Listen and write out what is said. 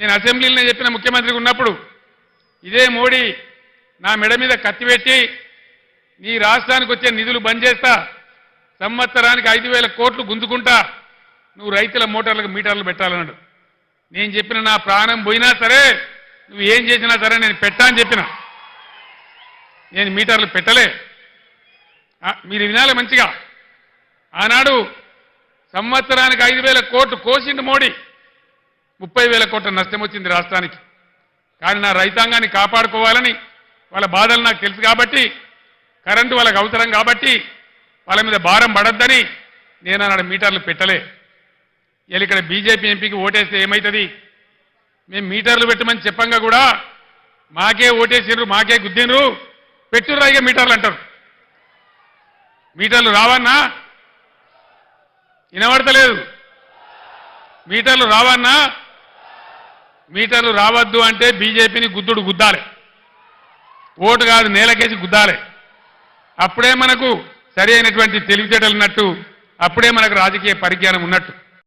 నేను అసెంబ్లీలో చెప్పిన ముఖ్యమంత్రికి ఉన్నప్పుడు ఇదే మోడీ నా మెడ మీద కత్తిపెట్టి నీ రాష్ట్రానికి వచ్చే నిధులు బంద్ చేస్తా సంవత్సరానికి ఐదు వేల కోట్లు గుంజుకుంటా నువ్వు రైతుల మోటార్లకు మీటర్లు పెట్టాలన్నాడు. నేను చెప్పిన నా ప్రాణం పోయినా సరే నువ్వు ఏం చేసినా సరే నేను పెట్టా అని చెప్పిన. నేను మీటర్లు పెట్టలే. మీరు వినాలి మంచిగా. ఆనాడు సంవత్సరానికి ఐదు వేల కోట్లు కోసిండు మోడీ. ముప్పై వేల కోట్ల నష్టం వచ్చింది రాష్ట్రానికి. కానీ నా రైతాంగాన్ని కాపాడుకోవాలని వాళ్ళ బాధలు నాకు తెలుసు కాబట్టి కరెంటు వాళ్ళకి అవసరం కాబట్టి వాళ్ళ మీద భారం పడద్దని నేను అన్నాడు మీటర్లు పెట్టలే. ఇలా ఇక్కడ బీజేపీ ఎంపీకి ఓటేస్తే ఏమవుతుంది మేము మీటర్లు పెట్టమని చెప్పంగా కూడా మాకే ఓటేసిండ్రు మాకే గుద్దినరు పెట్టుర్రా ఇక మీటర్లు అంటారు. మీటర్లు రావన్నా వినబడతలేదు. మీటర్లు రావన్నా మీటర్లు రావద్దు అంటే బీజేపీని గుద్దుడు గుద్దాలి. ఓటు కాదు నేలకేసి గుద్దాలి. అప్పుడే మనకు సరి అయినటువంటి తెలివితేటలు ఉన్నట్టు అప్పుడే మనకు రాజకీయ పరిజ్ఞానం ఉన్నట్టు.